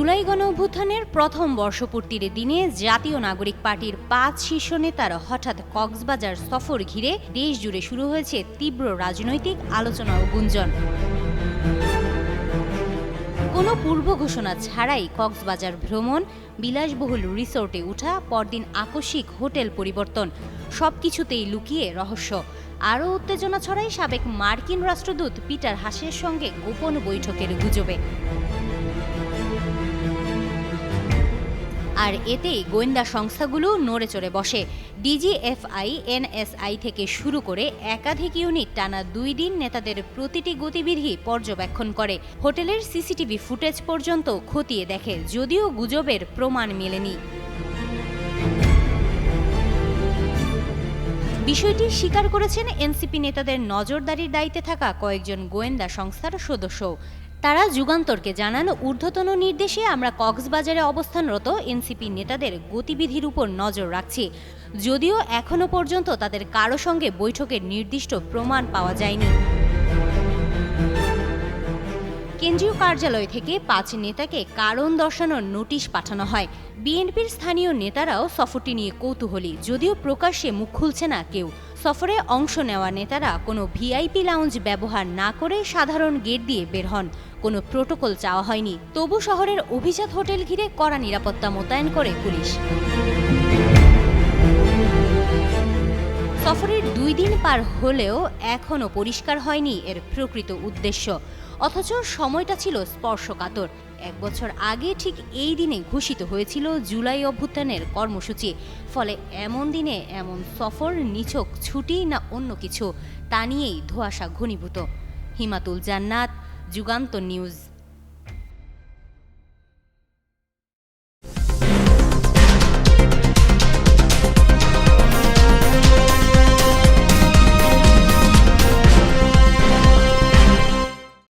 জুলাই গণ অভ্যুত্থানের প্রথম বর্ষপূর্তির দিনে জাতীয় নাগরিক পার্টির পাঁচ শীর্ষ নেতার হঠাৎ কক্সবাজার সফর ঘিরে দেশ জুড়ে শুরু হয়েছে তীব্র রাজনৈতিক আলোচনা ও গুঞ্জন। কোনো পূর্ব ঘোষণা ছাড়াই কক্সবাজার ভ্রমণ, বিলাসবহুল রিসোর্টে ওঠা পরদিন আকস্মিক হোটেল পরিবর্তন, সবকিছুতেই লুকিয়ে রহস্য। আরও উত্তেজনা ছড়াই সাবেক মার্কিন রাষ্ট্রদূত পিটার হাসের সঙ্গে গোপন বৈঠকের গুজবে। আর এতেই গোয়েন্দা সংস্থাগুলো নড়ে চড়ে বসে। ডিজিএফআই, এনএসআই থেকে শুরু করে একাধিক ইউনিট টানা দুই দিন নেতাদের প্রতিটি গতিবিধি পর্যবেক্ষণ করে। হোটেলের সিসিটিভি ফুটেজ পর্যন্ত খতিয়ে দেখে, যদিও গুজবের প্রমাণ মেলেনি। বিষয়টি স্বীকার করেছেন এনসিপি নেতাদের নজরদারির দায়িত্বে থাকা কয়েকজন গোয়েন্দা সংস্থার সদস্য তারা যুগান্তরকে জানান ঊর্ধ্বতন নির্দেশে আমরা কক্সবাজারে অবস্থানরত এনসিপি নেতাদের গতিবিধির উপর নজর রাখছি। যদিও এখনও পর্যন্ত তাদের কারও সঙ্গে বৈঠকের নির্দিষ্ট প্রমাণ পাওয়া যায়নি। কেন্দ্রীয় কার্যালয় থেকে পাঁচ নেতাকে কারণ দর্শানোর নোটিশ পাঠানো হয়। বিএনপির স্থানীয় নেতারাও সফরটি নিয়ে কৌতূহলী, যদিও প্রকাশ্যে মুখ খুলছে না কেউ। সফরে অংশ নেওয়া নেতারা কোনো ভিআইপি লাউঞ্জ ব্যবহার না করে সাধারণ গেট দিয়ে বের হন। কোনো প্রোটোকল চাওয়া হয়নি। তবু শহরের অভিজাত হোটেল ঘিরে কড়া নিরাপত্তা মোতায়েন করে পুলিশ। সফরের দুই দিন পার হলেও এখনও পরিষ্কার হয়নি এর প্রকৃত উদ্দেশ্য। অথচ সময়টা ছিল স্পর্শকাতর। এক বছর আগে ঠিক এই দিনে ঘোষিত হয়েছিল জুলাই অভ্যুত্থানের কর্মসূচি। ফলে এমন দিনে এমন সফর, নিছক ছুটি না অন্য কিছু, তা নিয়েই ধোঁয়াশা ঘনীভূত। হিমাতুল জান্নাত, যুগান্ত নিউজ।